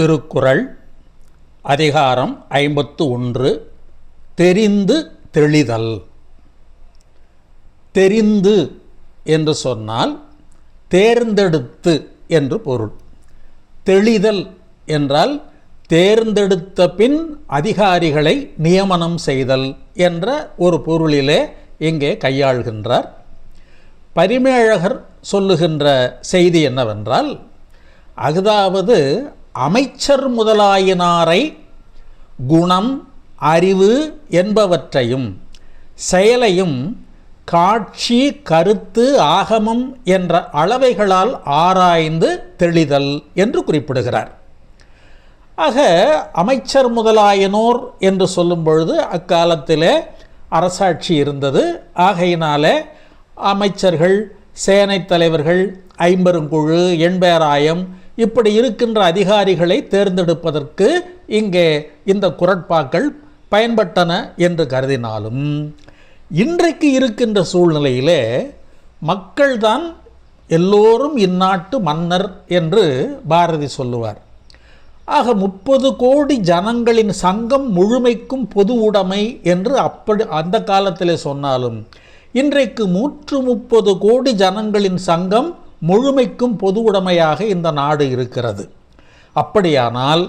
திருக்குறள் அதிகாரம் ஐம்பத்து ஒன்று தெரிந்து தெளிதல். தெரிந்து என்று சொன்னால் தேர்ந்தெடுத்து என்று பொருள். தெளிதல் என்றால் தேர்ந்தெடுத்த பின் அதிகாரிகளை நியமனம் செய்தல் என்ற ஒரு பொருளிலே இங்கே கையாள்கின்றார். பரிமேழகர் சொல்லுகின்ற செய்தி என்னவென்றால் அஃதாவது அமைச்சர் முதலாயினாரை குணம் அறிவு என்பவற்றையும் செயலையும் காட்சி கருத்து ஆகமம் என்ற அளவைகளால் ஆராய்ந்து தெளிதல் என்று குறிப்பிடுகிறார். ஆக அமைச்சர் முதலாயனோர் என்று சொல்லும் பொழுது அக்காலத்திலே அரசாட்சி இருந்தது. ஆகையினாலே அமைச்சர்கள் சேனைத் தலைவர்கள் ஐம்பெருங்குழு எண்பேராயம் இப்படி இருக்கின்ற அதிகாரிகளை தேர்ந்தெடுப்பதற்கு இங்கே இந்த குரட்பாக்கள் பயன்பட்டன என்று கருதினாலும் இன்றைக்கு இருக்கின்ற சூழ்நிலையிலே மக்கள்தான் எல்லோரும் இந்நாட்டு மன்னர் என்று பாரதி சொல்லுவார். ஆக முப்பது கோடி ஜனங்களின் சங்கம் முழுமைக்கும் பொது உடைமை என்று அப்படி அந்த காலத்தில் சொன்னாலும் இன்றைக்கு நூற்று முப்பது கோடி ஜனங்களின் சங்கம் முழுமைக்கும் பொது உடைமையாக இந்த நாடு இருக்கிறது. அப்படியானால்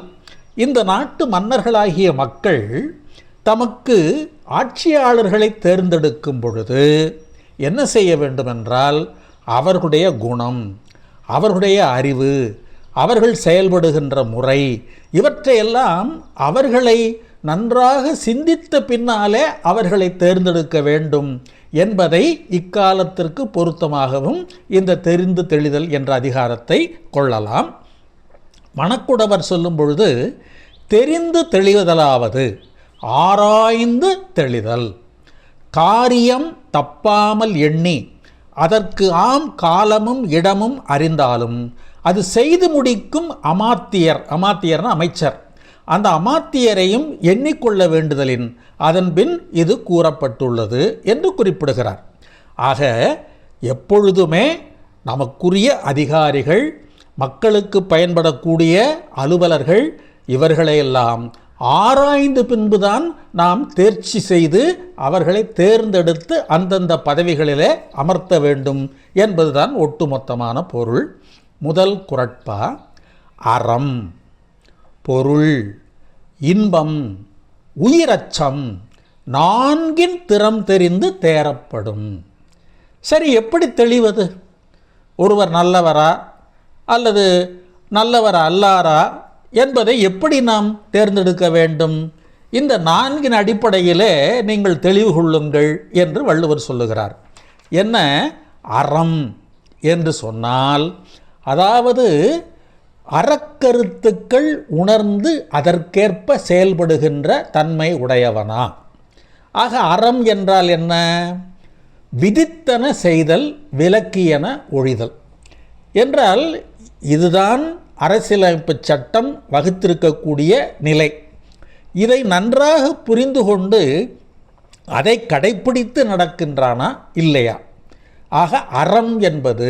இந்த நாட்டு மன்னர்களாகிய மக்கள் தமக்கு ஆட்சியாளர்களை தேர்ந்தெடுக்கும் பொழுது என்ன செய்ய வேண்டுமென்றால் அவர்களுடைய குணம் அவர்களுடைய அறிவு அவர்கள் செயல்படுகின்ற முறை இவற்றையெல்லாம் அவர்களை நன்றாக சிந்தித்த பின்னாலே அவர்களை தேர்ந்தெடுக்க வேண்டும் என்பதை இக்காலத்திற்கு பொருத்தமாகவும் இந்த தெரிந்து தெளிதல் என்ற அதிகாரத்தை கொள்ளலாம். மணக்குடவர் சொல்லும் பொழுது தெரிந்து தெளிவதலாவது ஆராய்ந்து தெளிதல். காரியம் தப்பாமல் எண்ணி அதற்கு ஆம் காலமும் இடமும் அறிந்தாலும் அது செய்து முடிக்கும் அமாத்தியர் அமாத்தியர்னு அமைச்சர். அந்த அமாத்தியரையும் எண்ணிக்கொள்ள வேண்டுதலின். அதன்பின் இது கூறப்பட்டுள்ளது என்று குறிப்பிடுகிறார். ஆக எப்பொழுதுமே நமக்குரிய அதிகாரிகள் மக்களுக்கு பயன்படக்கூடிய அலுவலர்கள் இவர்களையெல்லாம் ஆராய்ந்து பின்புதான் நாம் தேர்ச்சி செய்து அவர்களை தேர்ந்தெடுத்து அந்தந்த பதவிகளிலே அமர்த்த வேண்டும் என்பதுதான் ஒட்டுமொத்தமான பொருள். முதல் குரட்பா அறம். பொருள் இன்பம் உயிரச்சம் நான்கின் திறம் தெரிந்து தேரப்படும் சரி எப்படி தெளிவது? ஒருவர் நல்லவரா அல்லது நல்லவர் அல்லாரா என்பதை எப்படி நாம் தேர்ந்தெடுக்க வேண்டும்? இந்த நான்கின் அடிப்படையிலே நீங்கள் தெளிவு கொள்ளுங்கள் என்று வள்ளுவர் சொல்லுகிறார். என்ன? அறம் என்று சொன்னால் அதாவது அறக்கருத்துக்கள் உணர்ந்து அதற்கேற்ப செயல்படுகின்ற தன்மை உடையவனா. ஆக அறம் என்றால் என்ன? விதித்தன செய்தல் விலக்கியன ஒழிதல். என்றால் இதுதான் அரசியலமைப்பு சட்டம் வகுத்திருக்கக்கூடிய நிலை. இதை நன்றாக புரிந்து கொண்டு அதை கடைப்பிடித்து நடக்கின்றானா? இல்லையா? ஆக அறம் என்பது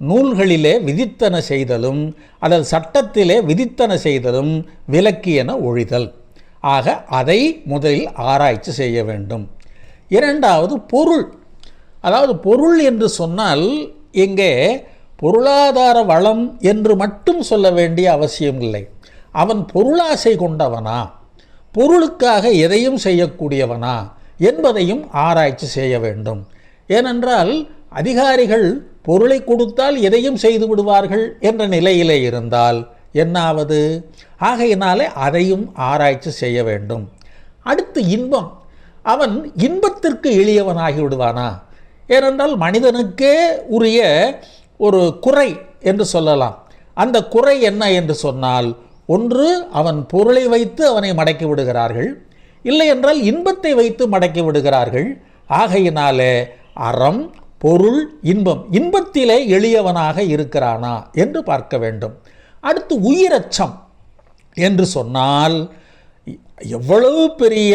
நூல்களிலே விதித்தன செய்தலும் அதன் சட்டத்திலே விதித்தன செய்தலும் விலக்கியன ஒழிதல். ஆக அதை முதலில் ஆராய்ச்சி செய்ய வேண்டும். இரண்டாவது பொருள். அதாவது பொருள் என்று சொன்னால் இங்கே பொருளாதார வளம் என்று மட்டும் சொல்ல வேண்டிய அவசியம் இல்லை. அவன் பொருளாசை கொண்டவனா? பொருளுக்காக எதையும் செய்யக்கூடியவனா? என்பதையும் ஆராய்ச்சி செய்ய வேண்டும். ஏனென்றால் அதிகாரிகள் பொருளை கொடுத்தால் எதையும் செய்து விடுவார்கள் என்ற நிலையிலே இருந்தால் என்னாவது? ஆகையினாலே அதையும் ஆராய்ச்சி செய்ய வேண்டும். அடுத்து இன்பம். அவன் இன்பத்திற்கு எளியவனாகி விடுவானா? ஏனென்றால் மனிதனுக்கே உரிய ஒரு குறை என்று சொல்லலாம். அந்த குறை என்ன என்று சொன்னால் ஒன்று அவன் பொருளை வைத்து அவனை மடக்கி விடுகிறார்கள். இல்லை என்றால் இன்பத்தை வைத்து மடக்கி விடுகிறார்கள். ஆகையினாலே அறம் பொருள் இன்பம். இன்பத்திலே எளியவனாக இருக்கிறானா என்று பார்க்க வேண்டும். அடுத்து உயிரச்சம் என்று சொன்னால் எவ்வளவு பெரிய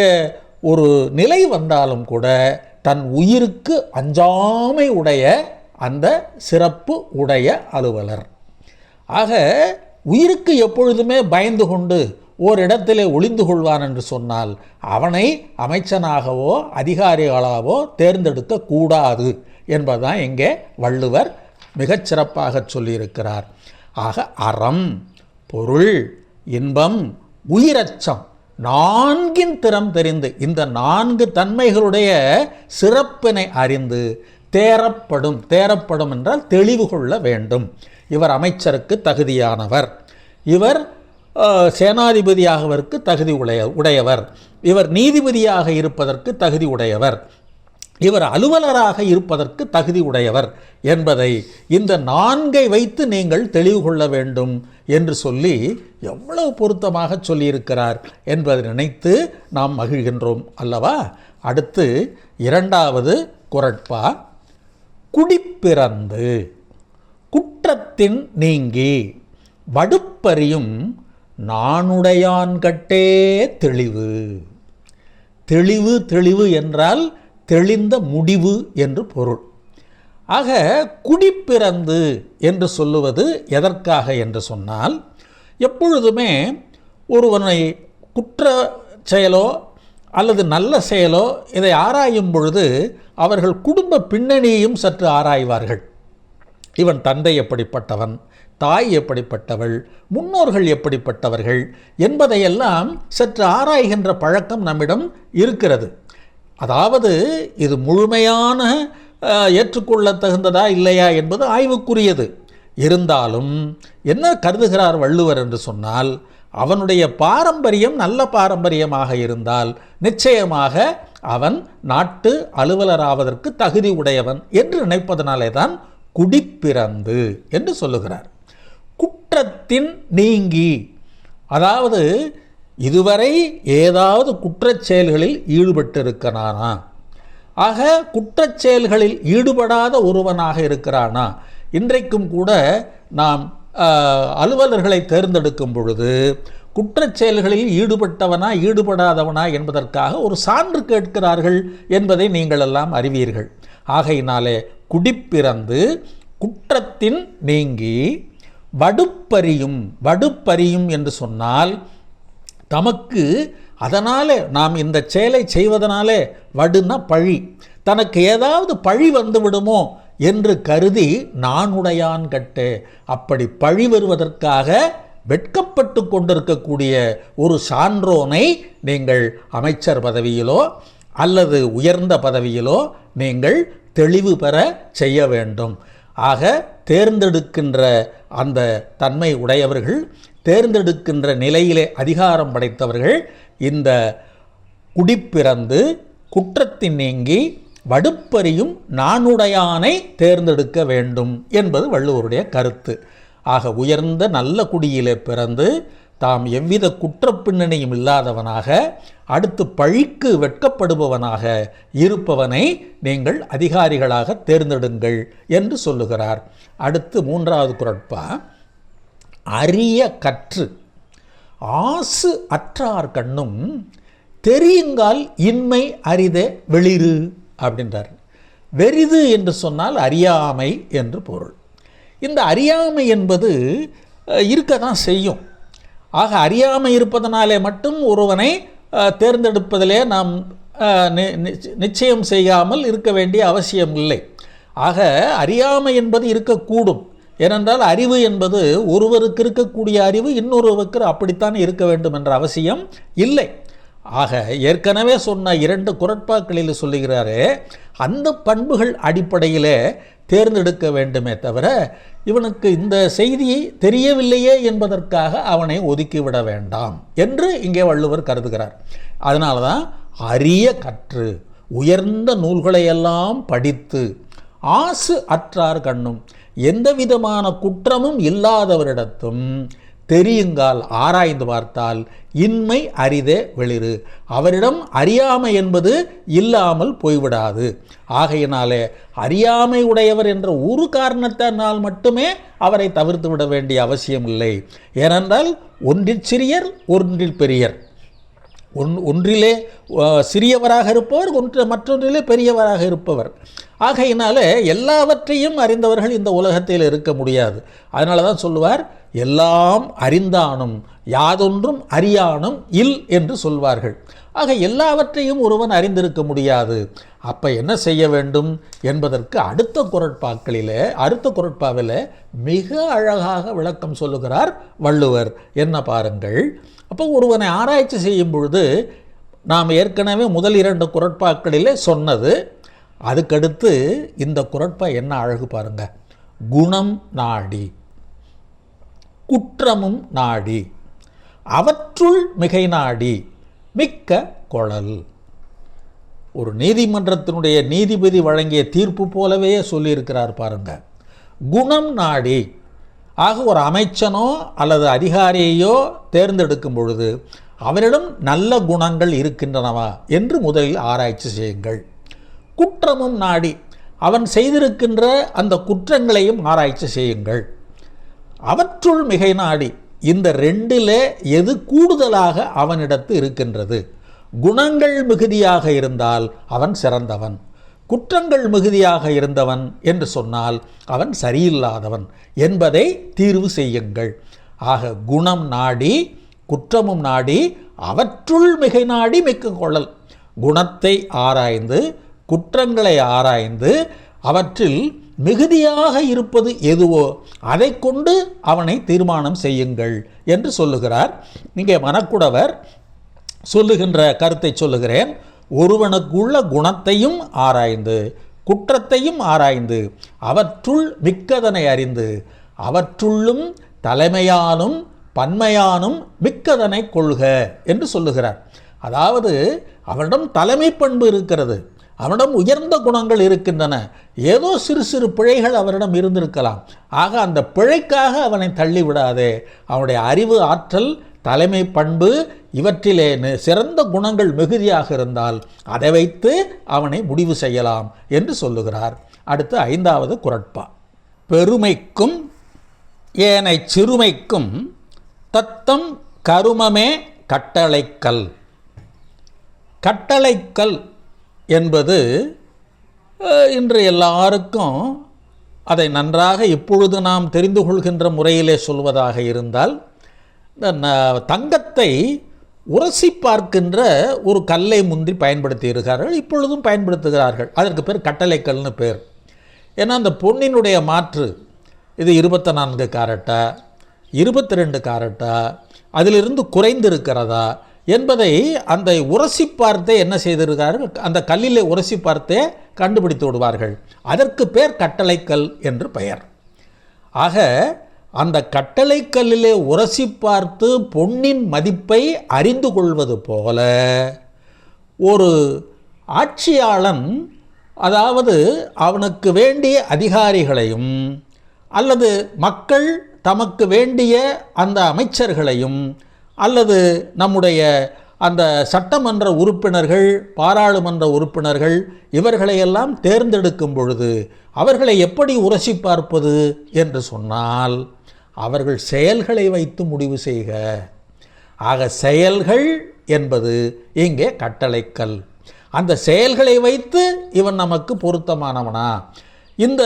ஒரு நிலை வந்தாலும் கூட தன் உயிருக்கு அஞ்சாமை உடைய அந்த சிறப்பு உடைய அலுவலர். ஆக உயிருக்கு எப்பொழுதுமே பயந்து கொண்டு ஓரிடத்திலே ஒளிந்து கொள்வான் என்று சொன்னால் அவனை அமைச்சனாகவோ அதிகாரிகளாகவோ தேர்ந்தெடுக்க கூடாது. என்பதுதான் இங்கே வள்ளுவர் மிகச்சிறப்பாக சொல்லியிருக்கிறார். ஆக அறம் பொருள் இன்பம் உயிரச்சம் நான்கின் திறம் தெரிந்து இந்த நான்கு தன்மைகளுடைய சிறப்பினை அறிந்து தேரப்படும் தேரப்படும் என்றால் தெளிவு கொள்ள வேண்டும். இவர் அமைச்சருக்கு தகுதியானவர். இவர் சேனாதிபதியாகவருக்கு தகுதி உடைய உடையவர். இவர் நீதிபதியாக இருப்பதற்கு தகுதி உடையவர். இவர் அலுவலராக இருப்பதற்கு தகுதி உடையவர் என்பதை இந்த நான்கை வைத்து நீங்கள் தெளிவு கொள்ள வேண்டும் என்று சொல்லி எவ்வளவு பொருத்தமாக சொல்லியிருக்கிறார் என்பதை நினைத்து நாம் மகிழ்கின்றோம் அல்லவா? அடுத்து இரண்டாவது குரட்பா. குடிப்பிறந்து குற்றத்தின் நீங்கி வடுப்பறியும் நானுடையான்கட்டே தெளிவு. தெளிவு தெளிவு என்றால் தெளிந்த முடிவு என்று பொருள். ஆக குடிப்பிறந்து என்று சொல்லுவது எதற்காக என்று சொன்னால் எப்பொழுதுமே ஒருவனை குற்ற செயலோ அல்லது நல்ல செயலோ இதை ஆராயும் பொழுது அவர்கள் குடும்ப பின்னணியையும் சற்று ஆராய்வார்கள். இவன் தந்தை எப்படிப்பட்டவன் தாய் எப்படிப்பட்டவள் முன்னோர்கள் எப்படிப்பட்டவர்கள் என்பதையெல்லாம் சற்று ஆராய்கின்ற பழக்கம் நம்மிடம் இருக்கிறது. அதாவது இது முழுமையான ஏற்றுக்கொள்ள ஏற்றுக்கொள்ளத் தகுந்ததா இல்லையா என்பது ஆய்வுக்குரியது. இருந்தாலும் என்ன கருதுகிறார் வள்ளுவர் என்று சொன்னால் அவனுடைய பாரம்பரியம் நல்ல பாரம்பரியமாக இருந்தால் நிச்சயமாக அவன் நாட்டு அலுவலராவதற்கு தகுதி உடையவன் என்று நினைப்பதனாலே தான் குடிப்பிறந்து என்று சொல்லுகிறார். குற்றத்தின் நீங்கி அதாவது இதுவரை ஏதாவது குற்றச் செயல்களில் ஈடுபட்டிருக்கிறானா? ஆக குற்றச் செயல்களில் ஈடுபடாத ஒருவனாக இருக்கிறானா? இன்றைக்கும் கூட நாம் அலுவலர்களை தேர்ந்தெடுக்கும் பொழுது குற்றச் செயல்களில் ஈடுபட்டவனா ஈடுபடாதவனா என்பதற்காக ஒரு சான்று கேட்கிறார்கள் என்பதை நீங்கள் எல்லாம் அறிவீர்கள். ஆகையினாலே குடிப்பிறந்து குற்றத்தின் நீங்கி வடுப்பறியும் வடுப்பறியும் என்று சொன்னால் தமக்கு அதனாலே நாம் இந்த செயலை செய்வதனாலே வடுனா பழி. தனக்கு ஏதாவது பழி வந்து விடுமோ என்று கருதி நானுடையான் கட்டே. அப்படி பழி வருவதற்காக வெட்கப்பட்டு கொண்டிருக்கக்கூடிய ஒரு சான்றோனை நீங்கள் அமைச்சர் பதவியிலோ அல்லது உயர்ந்த பதவியிலோ நீங்கள் தெளிவு பெற செய்ய வேண்டும். ஆக தேர்ந்தெடுக்கின்ற அந்த தன்மை உடையவர்கள் தேர்ந்தெடுக்கின்ற நிலையிலே அதிகாரம் படைத்தவர்கள் இந்த குடிப்பிறந்து குற்றத்தின் நீங்கி வடுப்பறியும் நானுடையானை தேர்ந்தெடுக்க வேண்டும் என்பது வள்ளுவருடைய கருத்து. ஆக உயர்ந்த நல்ல குடியிலே பிறந்து தாம் எவ்வித குற்ற பின்னணியும் இல்லாதவனாக அடுத்து பழிக்கு வெட்கப்படுபவனாக இருப்பவனை நீங்கள் அதிகாரிகளாக தேர்ந்தெடுங்கள் என்று சொல்லுகிறார். அடுத்து மூன்றாவது குரட்பா அரிய கற்று. ஆசு அற்றார் கண்ணும் தெரியுங்கால் இன்மை அரிதே வெளிறு அப்படின்றார். வெரிது என்று சொன்னால் அறியாமை என்று பொருள். இந்த அறியாமை என்பது இருக்க தான் செய்யும். ஆக அறியாமை இருப்பதனாலே மட்டும் ஒருவனை தேர்ந்தெடுப்பதிலே நாம் நி- நிச்சயம் செய்யாமல் இருக்க வேண்டிய அவசியம் இல்லை. ஆக அறியாமை என்பது இருக்கக்கூடும். ஏனென்றால் அறிவு என்பது ஒருவருக்கு இருக்கக்கூடிய அறிவு இன்னொருவருக்கு அப்படித்தான் இருக்க வேண்டும் என்ற அவசியம் இல்லை. ஆக ஏற்கனவே சொன்ன இரண்டு குரட்பாக்களில் சொல்லுகிறாரு அந்த பண்புகள் அடிப்படையிலே தேர்ந்தெடுக்க வேண்டுமே தவிர இவனுக்கு இந்த செய்தி தெரியவில்லையே என்பதற்காக அவனை ஒதுக்கிவிட வேண்டாம் என்று இங்கே வள்ளுவர் கருதுகிறார். அதனால தான் அரிய கற்று உயர்ந்த நூல்களையெல்லாம் படித்து ஆசு அற்றார் கண்ணும். எந்த விதமான குற்றமும் இல்லாதவரிடத்தும் தெரியுங்கால் ஆராய்ந்து பார்த்தால் இன்மை அரிதே வெளிறு. அவரிடம் அறியாமை என்பது இல்லாமல் போய்விடாது. ஆகையினாலே அறியாமை உடையவர் என்ற ஒரு காரணத்தினால் மட்டுமே அவரை தவிர்த்து விட வேண்டிய அவசியம் இல்லை ஏனென்றால் ஒன்றில் சிறியர் ஒன்றில் பெரியர். ஒன் ஒன்றிலே சிறியவராக இருப்பவர் ஒன்று மற்றொன்றிலே பெரியவராக இருப்பவர். ஆகையினால எல்லாவற்றையும் அறிந்தவர்கள் இந்த உலகத்தில் இருக்க முடியாது. அதனால தான் சொல்லுவார் எல்லாம் அறிந்தானும் யாதொன்றும் அறியானும் இல் என்று சொல்வார்கள். ஆக எல்லாவற்றையும் ஒருவன் அறிந்திருக்க முடியாது. அப்போ என்ன செய்ய வேண்டும் என்பதற்கு அடுத்த குரட்பாக்களிலே அடுத்த குரட்பாவில் மிக அழகாக விளக்கம் சொல்லுகிறார் வள்ளுவர். என்ன பாருங்கள் அப்போ ஒருவனை ஆராய்ச்சி செய்யும் பொழுது நாம் ஏற்கனவே முதல் இரண்டு குரட்பாக்களிலே சொன்னது அதுக்கடுத்து இந்த குரட்பா என்ன அழகு பாருங்க. குணம் நாடி குற்றமும் நாடி அவற்றுள் மிகை நாடி மிக்க குழல். ஒரு நீதிமன்றத்தினுடைய நீதிபதி வழங்கிய தீர்ப்பு போலவே சொல்லியிருக்கிறார் பாருங்க. குணம் நாடி ஆக ஒரு அமைச்சனோ அல்லது அதிகாரியையோ தேர்ந்தெடுக்கும் பொழுது அவரிடம் நல்ல குணங்கள் இருக்கின்றனவா என்று முதலில் ஆராய்ச்சி செய்யுங்கள். குற்றமும் நாடி அவன் செய்திருக்கின்ற அந்த குற்றங்களையும் ஆராய்ச்சி செய்யுங்கள். அவற்றுள் மிகை நாடி இந்த ரெண்டிலே எது கூடுதலாக அவனிடத்து இருக்கின்றது? குணங்கள் மிகுதியாக இருந்தால் அவன் சிறந்தவன். குற்றங்கள் மிகுதியாக இருந்தவன் என்று சொன்னால் அவன் சரியில்லாதவன் என்பதை தீர்வு செய்யுங்கள். ஆக குணம் நாடி குற்றமும் நாடி அவற்றுள் மிகை நாடி மிக்க கொள்ளல். குணத்தை ஆராய்ந்து குற்றங்களை ஆராய்ந்து அவற்றில் மிகுதியாக இருப்பது எதுவோ அதை கொண்டு அவனை தீர்மானம் செய்யுங்கள் என்று சொல்லுகிறார். இங்கே மனக்குடவர் சொல்லுகின்ற கருத்தை சொல்லுகிறேன். ஒருவனுக்குள்ள குணத்தையும் ஆராய்ந்து குற்றத்தையும் ஆராய்ந்து அவற்றுள் மிக்கதனை அறிந்து அவற்றுள்ளும் தலைமையானும் பன்மையானும் மிக்கதனை கொள்க என்று சொல்லுகிறார். அதாவது அவனிடம் தலைமை பண்பு இருக்கிறது அவனிடம் உயர்ந்த குணங்கள் இருக்கின்றன ஏதோ சிறு சிறு பிழைகள் அவரிடம் இருந்திருக்கலாம். ஆக அந்த பிழைக்காக அவனை தள்ளிவிடாதே. அவனுடைய அறிவு ஆற்றல் தலைமை பண்பு இவற்றிலே சிறந்த குணங்கள் மிகுதியாக இருந்தால் அதை வைத்து அவனை முடிவு செய்யலாம் என்று சொல்லுகிறார். அடுத்து ஐந்தாவது குரட்பா. பெருமைக்கும் ஏனை சிறுமைக்கும் தத்தம் கருமமே கட்டளைக்கல். கட்டளைக்கல் என்பது இன்று எல்லாருக்கும் அதை நன்றாக இப்பொழுது நாம் தெரிந்து கொள்கின்ற முறையிலே சொல்வதாக இருந்தால் தங்கத்தை உரசி பார்க்கின்ற ஒரு கல்லை முந்தி பயன்படுத்தி இருக்கிறார்கள் இப்பொழுதும் பயன்படுத்துகிறார்கள். அதற்கு பேர் கட்டளைக்கல்னு பேர். ஏன்னா அந்த பொன்னினுடைய மாற்று இது இருபத்தி நான்கு காரட்டா இருபத்தி ரெண்டு காரட்டா அதிலிருந்து குறைந்திருக்கிறதா என்பதை அந்த உரசி பார்த்தே என்ன செய்திருக்கிறார்கள்? அந்த கல்லிலே உரசி பார்த்தே கண்டுபிடித்து விடுவார்கள். அதற்கு பேர் கட்டளைக்கல் என்று பெயர். ஆக அந்த கட்டளைக்கல்லிலே உரசி பார்த்து பொன்னின் மதிப்பை அறிந்து கொள்வது போல ஒரு ஆட்சியாளன் அதாவது அவனுக்கு வேண்டிய அதிகாரிகளையும் அல்லது மக்கள் தமக்கு வேண்டிய அந்த அமைச்சர்களையும் அல்லது நம்முடைய அந்த சட்டமன்ற உறுப்பினர்கள் பாராளுமன்ற உறுப்பினர்கள் இவர்களையெல்லாம் தேர்ந்தெடுக்கும் பொழுது அவர்களை எப்படி உரசி பார்ப்பது என்று சொன்னால் அவர்கள் செயல்களை வைத்து முடிவு செய்க. ஆக செயல்கள் என்பது இங்கே கட்டளைக்கல். அந்த செயல்களை வைத்து இவன் நமக்கு பொருத்தமானவனா? இந்த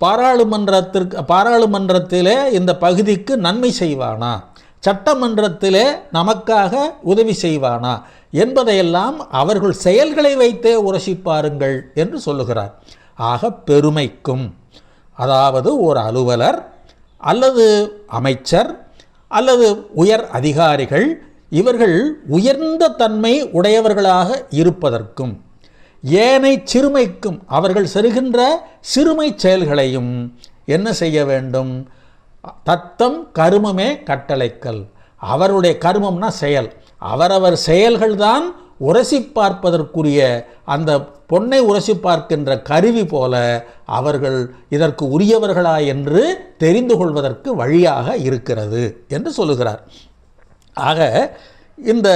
பாராளுமன்றத்திற்கு பாராளுமன்றத்திலே இந்த பகுதிக்கு நன்மை செய்வானா? சட்டமன்றத்திலே நமக்காக உதவி செய்வானா? என்பதையெல்லாம் அவர்கள் செயல்களை வைத்தே உரசிப்பாருங்கள் என்று சொல்லுகிறார். ஆக பெருமைக்கும். அதாவது ஒரு அலுவலர் அல்லது அமைச்சர் அல்லது உயர் அதிகாரிகள் இவர்கள் உயர்ந்த தன்மை உடையவர்களாக இருப்பதற்கும் ஏனை சிறுமைக்கும் அவர்கள் செருகின்ற சிறுமை செயல்களையும் என்ன செய்ய வேண்டும்? தத்தம் கருமமே கட்டளைக்கல். அவருடைய கருமம்னா செயல். அவரவர் செயல்கள்தான் உரசி பார்ப்பதற்குரிய அந்த பொன்னை உரசி பார்க்கின்ற கருவி போல அவர்கள் இதற்கு உரியவர்களா என்று தெரிந்து கொள்வதற்கு வழியாக இருக்கிறது என்று சொல்லுகிறார். ஆக இந்த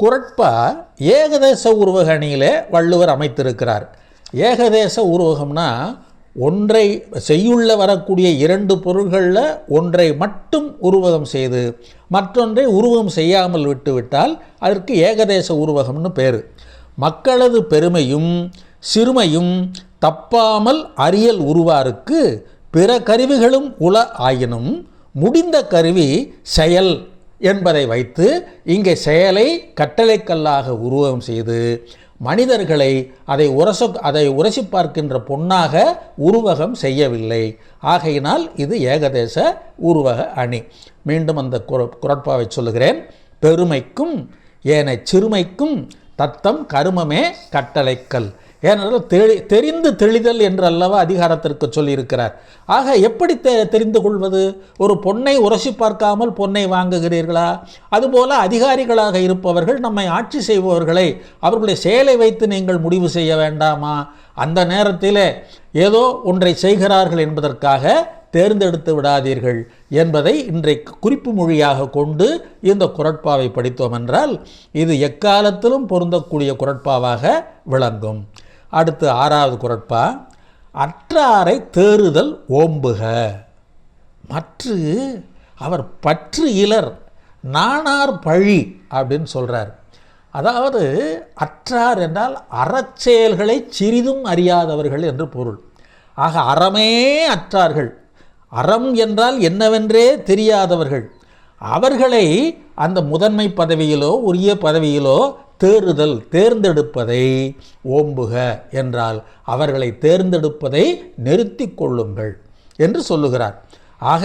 குரட்பா ஏகதேச உருவகணியிலே வள்ளுவர் அமைத்திருக்கிறார். ஏகதேச உருவகம்னா ஒன்றை செய்யுள்ள வரக்கூடிய இரண்டு பொருள்களில் ஒன்றை மட்டும் உருவகம் செய்து மற்றொன்றை உருவகம் செய்யாமல் விட்டுவிட்டால் அதற்கு ஏகதேச உருவகம்னு பேர். மக்களது பெருமையும் சிறுமையும் தப்பாமல் அறியல் உருவாருக்கு பிற கருவிகளும் உல ஆயினும் முடிந்த கருவி செயல் என்பதை வைத்து இங்கே செயலை கட்டளைக்கல்லாக உருவகம் செய்து மனிதர்களை அதை உரச அதை உரசி பார்க்கின்ற பொன்னாக உருவகம் செய்யவில்லை. ஆகையினால் இது ஏகதேச உருவக அணி. மீண்டும் அந்த குர- குரட்பாவை சொல்லுகிறேன். பெருமைக்கும் ஏனை சிறுமைக்கும் தத்தம் கருமமே கட்டளைக்கல். ஏனென்றால் தெளி தெரிந்து தெளிதல் என்று அல்லவா அதிகாரத்திற்கு சொல்லியிருக்கிறார். ஆக எப்படி தெ தெரிந்து கொள்வது? ஒரு பொன்னை உரசி பார்க்காமல் பொன்னை வாங்குகிறீர்களா? அதுபோல அதிகாரிகளாக இருப்பவர்கள் நம்மை ஆட்சி செய்பவர்களை அவர்களுடைய செயலை வைத்து நீங்கள் முடிவு செய்ய வேண்டாமா? அந்த நேரத்திலே ஏதோ ஒன்றை செய்கிறார்கள் என்பதற்காக தேர்ந்தெடுத்து விடாதீர்கள் என்பதை இன்றைக்கு குறிப்பு மொழியாக கொண்டு இந்த குரட்பாவை படித்தோம் என்றால் இது எக்காலத்திலும் பொருந்தக்கூடிய குரட்பாவாக விளங்கும். அடுத்து ஆறாவது குரட்பா அற்றாரை தேறுதல் ஓம்புக. மற்று அவர் பற்று இலர் நானார் பழி அப்படின்னு சொல்கிறார் அதாவது அற்றார் என்றால் அறச்செயல்களை சிறிதும் அறியாதவர்கள் என்று பொருள். ஆக அறமே அற்றார்கள். அறம் என்றால் என்னவென்றே தெரியாதவர்கள். அவர்களை அந்த முதன்மை பதவியிலோ உரிய பதவியிலோ தேறுதல் தேர்ந்தெடுப்பதை ஓம்புக என்றால் அவர்களை தேர்ந்தெடுப்பதை நிறுத்தி கொள்ளுங்கள் என்று சொல்லுகிறார். ஆக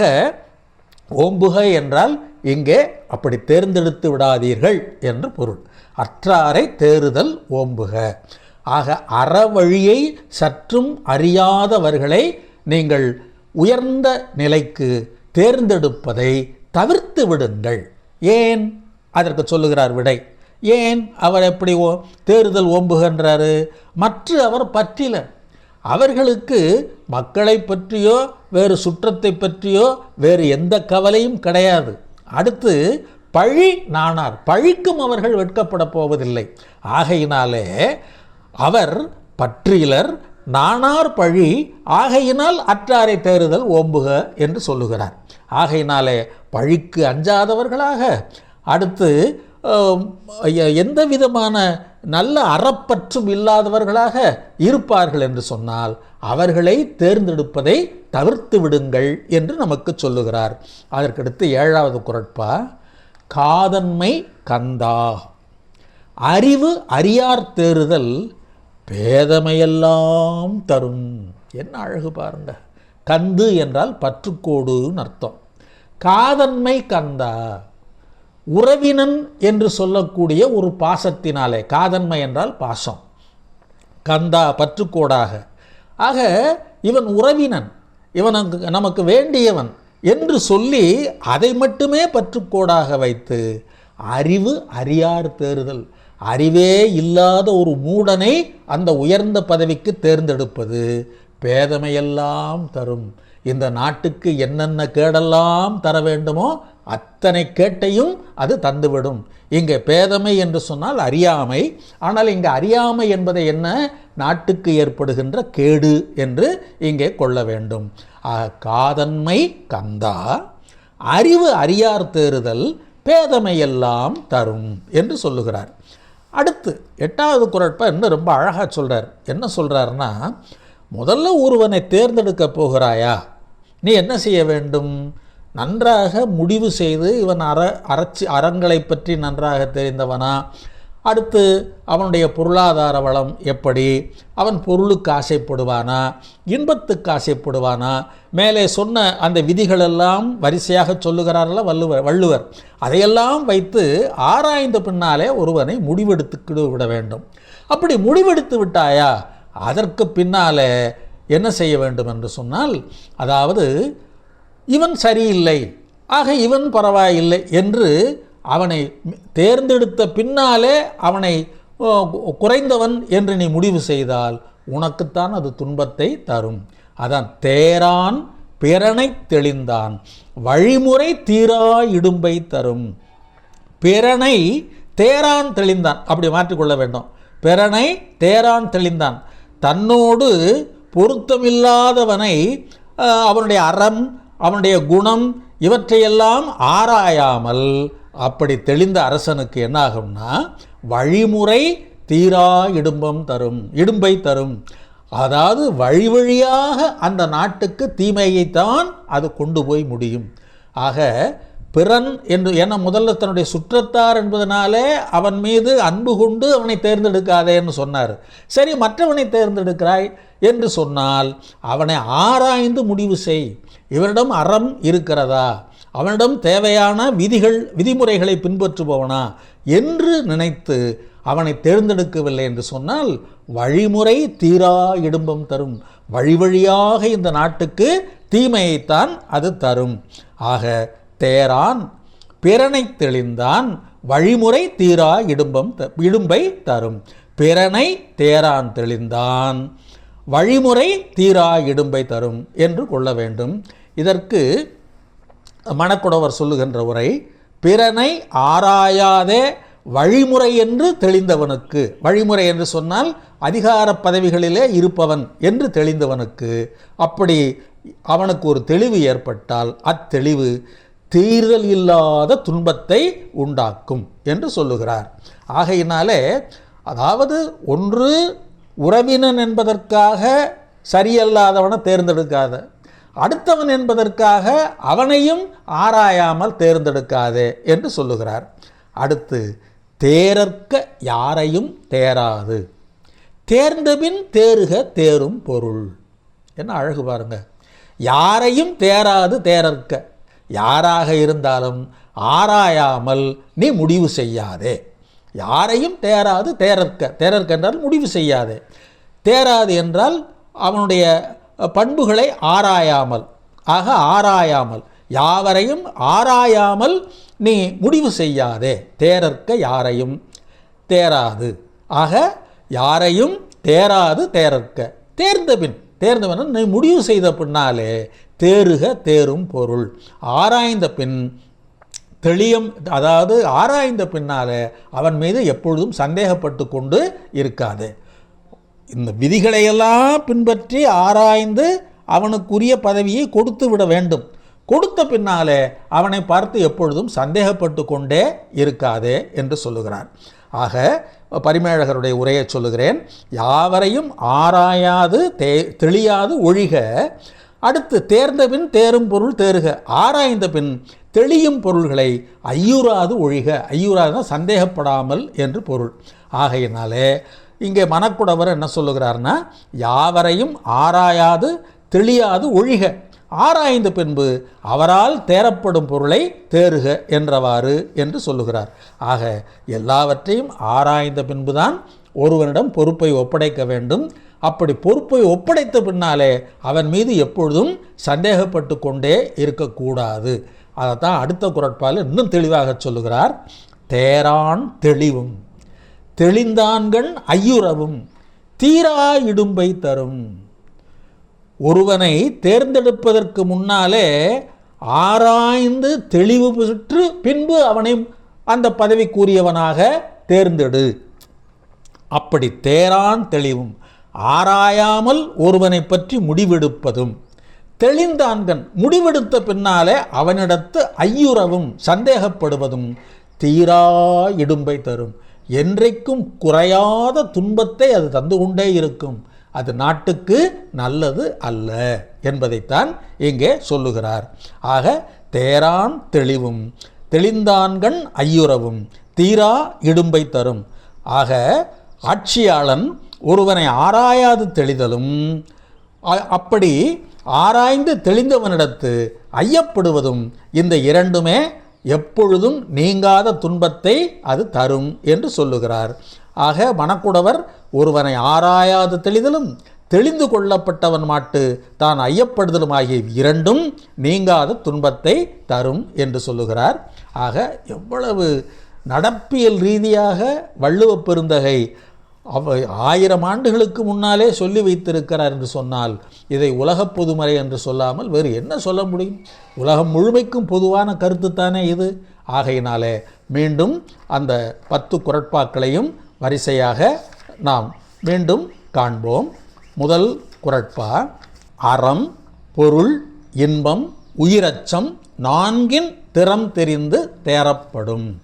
ஓம்புக என்றால் இங்கே அப்படி தேர்ந்தெடுத்து விடாதீர்கள் என்று பொருள். அற்றாரை தேறுதல் ஓம்புக. ஆக அறவழியை சற்றும் அறியாதவர்களை நீங்கள் உயர்ந்த நிலைக்கு தேர்ந்தெடுப்பதை தவிர்த்து விடுங்கள். ஏன்? அதற்கு சொல்லுகிறார் விடை. ஏன் அவர் எப்படி ஓ தேறுதல் ஓம்புகின்றாரு? மற்ற அவர் பற்றில. அவர்களுக்கு மக்களை பற்றியோ வேறு சுற்றத்தை பற்றியோ வேறு எந்த கவலையும் கிடையாது. அடுத்து பழி நாணார். பழிக்கும் அவர்கள் வெட்கப்பட போவதில்லை. ஆகையினாலே அவர் பற்றியலர் நாணார் பழி ஆகையினால் அற்றாரை தேறுதல் ஓம்புக என்று சொல்லுகிறார். ஆகையினாலே பழிக்கு அஞ்சாதவர்களாக. அடுத்து எந்த விதமான நல்ல அறப்பற்றும் இல்லாதவர்களாக இருப்பார்கள் என்று சொன்னால் அவர்களை தேர்ந்தெடுப்பதை தவிர்த்து விடுங்கள் என்று நமக்கு சொல்லுகிறார். அதற்கடுத்து ஏழாவது குரட்பா காதன்மை கந்தா. அறிவு அறியார் தேறுதல் பேதமையெல்லாம் தரும். என்ன அழகு பாருங்க. கந்து என்றால் பற்றுக்கோடுன்னு அர்த்தம். காதன்மை கந்தா உறவினன் என்று சொல்லக்கூடிய ஒரு பாசத்தினாலே காதன்மை என்றால் பாசம். கந்தா பற்றுக்கோடாக. ஆக இவன் உறவினன் இவன் நமக்கு வேண்டியவன் என்று சொல்லி அதை மட்டுமே பற்றுக்கோடாக வைத்து அறிவு அறியார் தேறுதல். அறிவே இல்லாத ஒரு மூடனை அந்த உயர்ந்த பதவிக்கு தேர்ந்தெடுப்பது பேதமையெல்லாம் தரும். இந்த நாட்டுக்கு என்னென்ன கேடெல்லாம் தர வேண்டுமோ அத்தனை கேட்டையும் அது தந்துவிடும். இங்கே பேதமை என்று சொன்னால் அறியாமை. ஆனால் இங்கே அறியாமை என்பதை என்ன? நாட்டுக்கு ஏற்படுகின்ற கேடு என்று இங்கே கொள்ள வேண்டும். காதன்மை கந்தா அறிவு அறியார் தேறுதல் பேதமையெல்லாம் தரும் என்று சொல்லுகிறார். அடுத்து எட்டாவது குரட்பை இன்னும் ரொம்ப அழகாக சொல்கிறார் என்ன சொல்கிறாருன்னா முதல்ல ஒருவனை தேர்ந்தெடுக்க போகிறாயா? நீ என்ன செய்ய வேண்டும்? நன்றாக முடிவு செய்து இவன் அற அறச்சி அறங்களை பற்றி நன்றாக தெரிந்தவனா. அடுத்து அவனுடைய பொருளாதார வளம் எப்படி? அவன் பொருளுக்கு ஆசைப்படுவானா? இன்பத்துக்கு ஆசைப்படுவானா? மேலே சொன்ன அந்த விதிகளெல்லாம் வரிசையாக சொல்லுகிறார்கள வள்ளுவர் வள்ளுவர். அதையெல்லாம் வைத்து ஆராய்ந்த பின்னாலே ஒருவனை முடிவெடுத்துக்கிடு விட வேண்டும். அப்படி முடிவெடுத்து விட்டாயா? அதற்கு பின்னாலே என்ன செய்ய வேண்டும் என்று சொன்னால் அதாவது இவன் சரியில்லை. ஆக இவன் பரவாயில்லை என்று அவனை தேர்ந்தெடுத்த பின்னாலே அவனை குறைந்தவன் என்று நீ முடிவு செய்தால் உனக்குத்தான் அது துன்பத்தை தரும். அதான் தேரான் பிறனை தெளிந்தான். வழிமுறை தீரா இடும்பை தரும். பிறனை தேரான் தெளிந்தான். அப்படி மாற்றிக்கொள்ள வேண்டும். பிறனை தேரான் தெளிந்தான். தன்னோடு பொருத்தமில்லாதவனை அவனுடைய அறம் அவனுடைய குணம் இவற்றையெல்லாம் ஆராயாமல் அப்படி தெளிந்த அரசனுக்கு என்னாகும்னா வழிமுறை தீரா இடும்பம் தரும் இடும்பை தரும். அதாவது வழி வழியாக அந்த நாட்டுக்கு தீமையைத்தான் அது கொண்டு போய் முடியும். ஆக பிறன் என்று என முதல்ல தன்னுடைய சுற்றத்தார் என்பதனாலே அவன் மீது அன்பு கொண்டு அவனை தேர்ந்தெடுக்காதேன்னு சொன்னார். சரி மற்றவனை தேர்ந்தெடுக்கிறாய் என்று சொன்னால் அவனை ஆராய்ந்து முடிவு செய். இவரிடம் அறம் இருக்கிறதா? அவனிடம் தேவையான விதிகள் விதிமுறைகளை பின்பற்றுபவனா? என்று நினைத்து அவனை தேர்ந்தெடுக்கவில்லை என்று சொன்னால் வழிமுறை தீரா இடும்பம் தரும். வழி வழியாக இந்த நாட்டுக்கு தீமையைத்தான் அது தரும். ஆக தேரான் பிறனை தெளிந்தான். வழிமுறை தீரா இடும்பம் த- இடும்பை தரும். பிறனை தேரான் தெளிந்தான். வழிமுறை தீரா இடும்பை தரும் என்று கொள்ள வேண்டும். இதற்கு மணக்குடவர் சொல்லுகின்ற உரை பிறனை ஆராயாதே வழிமுறை என்று தெளிந்தவனுக்கு. வழிமுறை என்று சொன்னால் அதிகார பதவிகளிலே இருப்பவன் என்று தெளிந்தவனுக்கு. அப்படி அவனுக்கு ஒரு தெளிவு ஏற்பட்டால் அத்தெளிவு தீர்தல் இல்லாத துன்பத்தை உண்டாக்கும் என்று சொல்லுகிறார். ஆகையினாலே அதாவது ஒன்று உறவினன் என்பதற்காக சரியல்லாதவனை தேர்ந்தெடுக்காத அடுத்தவன் என்பதற்காக அவனையும் ஆராயாமல் தேர்ந்தெடுக்காதே என்று சொல்லுகிறார். அடுத்து தேரற்க யாரையும் தேராது தேர்ந்தபின் தேறுக தேரும் பொருள். என்ன அழகு பாருங்க. யாரையும் தேராது தேரற்க யாராக இருந்தாலும் ஆராயாமல் நீ முடிவு செய்யாதே. யாரையும் தேராது தேரற்க தேரற்க என்றால் முடிவு செய்யாதே. தேராது என்றால் அவனுடைய பண்புகளை ஆராயாமல் ஆக ஆராயாமல் யாவரையும் ஆராயாமல் நீ முடிவு செய்யாதே. தேரற்க யாரையும் தேராது ஆக யாரையும் தேராது தேரற்க தேர்ந்தபின் தேர்ந்தவன் நீ முடிவு செய்த பின்னாலே தேறுக தேரும் பொருள். ஆராய்ந்த பின் தெளியம் அதாவது ஆராய்ந்த பின்னாலே அவன் மீது எப்பொழுதும் சந்தேகப்பட்டு கொண்டு இருக்காது. இந்த விதிகளையெல்லாம் பின்பற்றி ஆராய்ந்து அவனுக்குரிய பதவியை கொடுத்து விட வேண்டும். கொடுத்த பின்னாலே அவனை பார்த்து எப்பொழுதும் சந்தேகப்பட்டு கொண்டே இருக்காதே என்று சொல்லுகிறார். ஆக பரிமேழகருடைய உரையை சொல்லுகிறேன். யாவரையும் ஆராயாது தே தெளியாது ஒழிக. அடுத்து தேர்ந்தபின் தேரும் பொருள் தேறுக ஆராய்ந்த பின் தெளியும் பொருள்களை ஐயூராது ஒழிக. ஐயூராது சந்தேகப்படாமல் என்று பொருள். ஆகையினாலே இங்கே மனக்குடவர் என்ன சொல்லுகிறார்னா யாவரையும் ஆராயாது தெளியாது ஒழிக. ஆராய்ந்த பின்பு அவரால் தேரப்படும் பொருளை தேறுக என்றவாறு என்று சொல்லுகிறார். ஆக எல்லாவற்றையும் ஆராய்ந்த பின்புதான் ஒருவனிடம் பொறுப்பை ஒப்படைக்க வேண்டும். அப்படி பொறுப்பை ஒப்படைத்த பின்னாலே அவன் மீது எப்பொழுதும் சந்தேகப்பட்டு கொண்டே இருக்கக்கூடாது. அதைத்தான் அடுத்த குரட்பால் இன்னும் தெளிவாக சொல்லுகிறார். தேரான் தெளிவும். தெளிந்தான்கண் ஐயுறவும் தீரா இடும்பை தரும். ஒருவனை தேர்ந்தெடுப்பதற்கு முன்னாலே ஆராய்ந்து தெளிவு பெற்று பின்பு அவனை அந்த பதவிக்குரியவனாக தேர்ந்தெடு. அப்படி தேரான் தெளிவும் ஆராயாமல் ஒருவனை பற்றி முடிவெடுப்பதும். தெளிந்தான்கண் முடிவெடுத்த பின்னாலே அவனிடத்து ஐயுறவும் சந்தேகப்படுவதும் தீரா இடும்பை தரும். என்றைக்கும் குறையாத துன்பத்தை அது தந்து கொண்டே இருக்கும். அது நாட்டுக்கு நல்லது அல்ல என்பதைத்தான் இங்கே சொல்லுகிறார். ஆக தேரான் தெளிவும் தெளிந்தான்கண் ஐயுறவும் தீரா இடும்பை தரும். ஆக ஆட்சியாளன் ஒருவனை ஆராயாது தெளிதலும் அப்படி ஆராய்ந்து தெளிந்தவனிடத்து ஐயப்படுவதும் இந்த இரண்டுமே எப்பொழுதும் நீங்காத துன்பத்தை அது தரும் என்று சொல்லுகிறார். ஆக மணக்குடவர் ஒருவனை ஆராயாது தெளிதலும் தெளிந்து கொள்ளப்பட்டவன் மாட்டு தான் ஐயப்படுதலும் ஆகிய இரண்டும் நீங்காத துன்பத்தை தரும் என்று சொல்லுகிறார். ஆக எவ்வளவு நடப்பியல் ரீதியாக வள்ளுவ பெருந்தகை அவ ஆயிரம் ஆண்டுகளுக்கு முன்னாலே சொல்லி வைத்திருக்கிறார் என்று சொன்னால் இதை உலகப் பொதுமறை என்று சொல்லாமல் வேறு என்ன சொல்ல முடியும்? உலகம் முழுமைக்கும் பொதுவான கருத்துத்தானே இது. ஆகையினாலே மீண்டும் அந்த பத்து குரட்பாக்களையும் வரிசையாக நாம் மீண்டும் காண்போம். முதல் குரட்பா அறம் பொருள் இன்பம் உயிரச்சம் நான்கின் திறம் தெரிந்து தேரப்படும்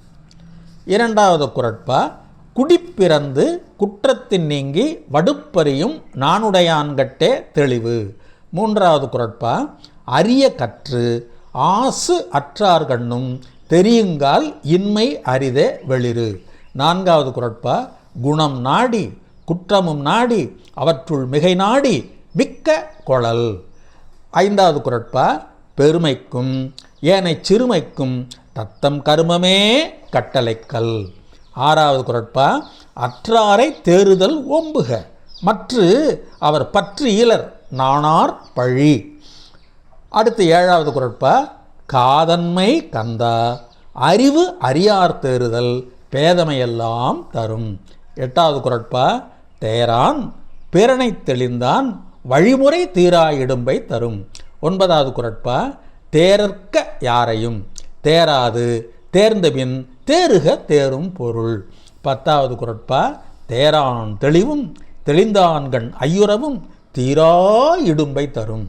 இரண்டாவது குரட்பா குடிப்பிறந்து குற்றத்தின் நீங்கி வடுப்பறியும் நானுடையான்கட்டே தெளிவு. மூன்றாவது குரட்பா அரிய கற்று ஆசு அற்றார்கண்ணும் தெரியுங்கால் இன்மை அரிதே வெளிறு. நான்காவது குரட்பா குணம் நாடி குற்றமும் நாடி அவற்றுள் மிகை நாடி மிக்க குழல். ஐந்தாவது குரட்பா பெருமைக்கும் ஏனை சிறுமைக்கும் தத்தம் கருமமே கட்டளைக்கல். ஆறாவது குரட்பா அற்றாரை தேறுதல் ஓம்புக. மற்று அவர் பற்று இலர் நானார் பழி. அடுத்து ஏழாவது குரட்பா காதன்மை கந்தா. அறிவு அறியார் தேறுதல் பேதமையெல்லாம் தரும். எட்டாவது குரட்பா தேரான் பிறனை தெளிந்தான் வழிமுறை தீரா இடும்பை தரும். ஒன்பதாவது குரட்பா தேரற்க யாரையும். தேராது தேர்ந்தபின் தேறுக தேரும் பொருள். பத்தாவது குரட்பா தேரான் தெளிவும் தெளிந்தான்கண் ஐயுறவும் தீரா இடும்பை தரும்.